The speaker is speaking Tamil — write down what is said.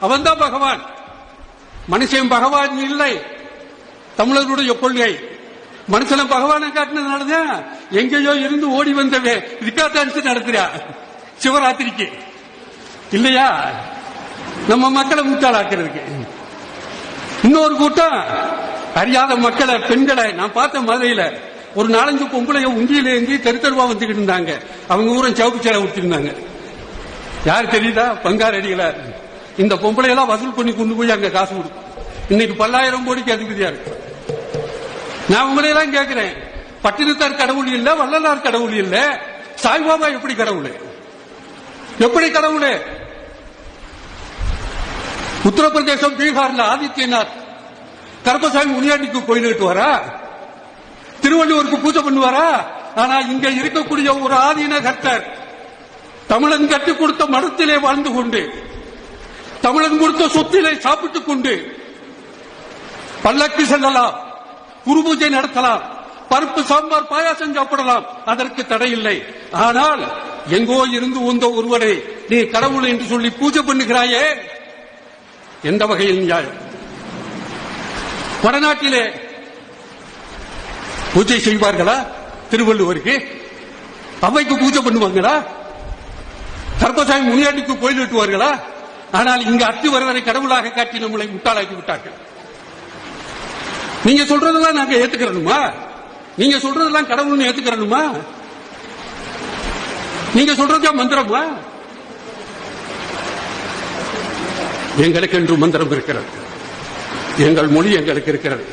அவன்தான் பகவான். மனுஷன் பகவான் இல்லை. தமிழர்களுடைய கொள்கை. மனுஷன பகவானை காட்டினதுனாலதான் எங்கேயோ இருந்து ஓடி வந்தவே. ரிக்கார்டான்ஸ் நடத்துறா? சிவராத்திரிக்கு. இல்லையா? நம்ம மக்களை முட்டாளாக்குறதுக்கு. இன்னொரு கூட்டம். அறியாத மக்களை பெண்களை. நான் பார்த்த மதுரையில ஒரு நாலஞ்சு பொம்பளைய உண்டியில ஏந்தி தெரு தெருவா வந்துகிட்டு இருந்தாங்க. அவங்க ஊரம் சவுக்கு சேலை விட்டுருந்தாங்க யார் தெரியுதா? பங்கார் அடிகளார் இந்த பொம்பளை எல்லாம் வசூல் பண்ணி கொண்டு போய் அங்க காசு கொடுக்கும் இன்னைக்கு பல்லாயிரம் கோடிக்கு அதிபதியா இருக்கு? நான் உங்களை எல்லாம் கேட்கிறேன். பட்டினத்தார் கடவுள் இல்ல வள்ளலார் கடவுள் இல்ல சாய்பாபா எப்படி கடவுள்? எப்படி கடவுள்? உத்தரப்பிரதேசம் பீகார்ல ஆதித்யநாத் கருப்பசாமி முனியாண்டிக்கு கோயிலுக்கு வரா திருவள்ளுவருக்கு பூஜை பண்ணுவாரா? ஆனா இங்க இருக்கக்கூடிய ஒரு ஆதீன கர்த்தர் தமிழன் கற்றுக் கொடுத்த மடத்திலே வாழ்ந்து கொண்டு தமிழன் கொடுத்த சொத்திலே சாப்பிட்டுக் கொண்டு பல்லக்கு செல்லலாம் குரு பூஜை நடத்தலாம் பருப்பு சாம்பார் பாயாசம் சாப்பிடலாம். அதற்கு தடை இல்லை ஆனால் எங்கோ இருந்து உந்த ஒருவரை நீ கடவுள் என்று சொல்லி பூஜை பண்ணுகிறாயே எந்த வகையில் நியாயம்? வடநாட்டிலே பூஜை செய்வார்களா? திருவள்ளுவருக்கு. அவைக்கு பூஜை பண்ணுவாங்களா கர்பசாமி முனியாண்டிக்கு கோயில் வெட்டுவார்களா ஆனால் இங்கு அத்து வருவரை கடவுளாக காட்டி நம்மளை முட்டாளாக்கி விட்டார்கள். நீங்க சொல்றதெல்லாம் நாங்க ஏத்துக்கிறணுமா நீங்க சொல்றதெல்லாம் கடவுள்னு ஏத்துக்கிறணுமா நீங்க சொல்றதா மந்திரமா? எங்களுக்கு என்று மந்திரம் இருக்கிறது. எங்கள் மொழி எங்களுக்கு இருக்கிறது.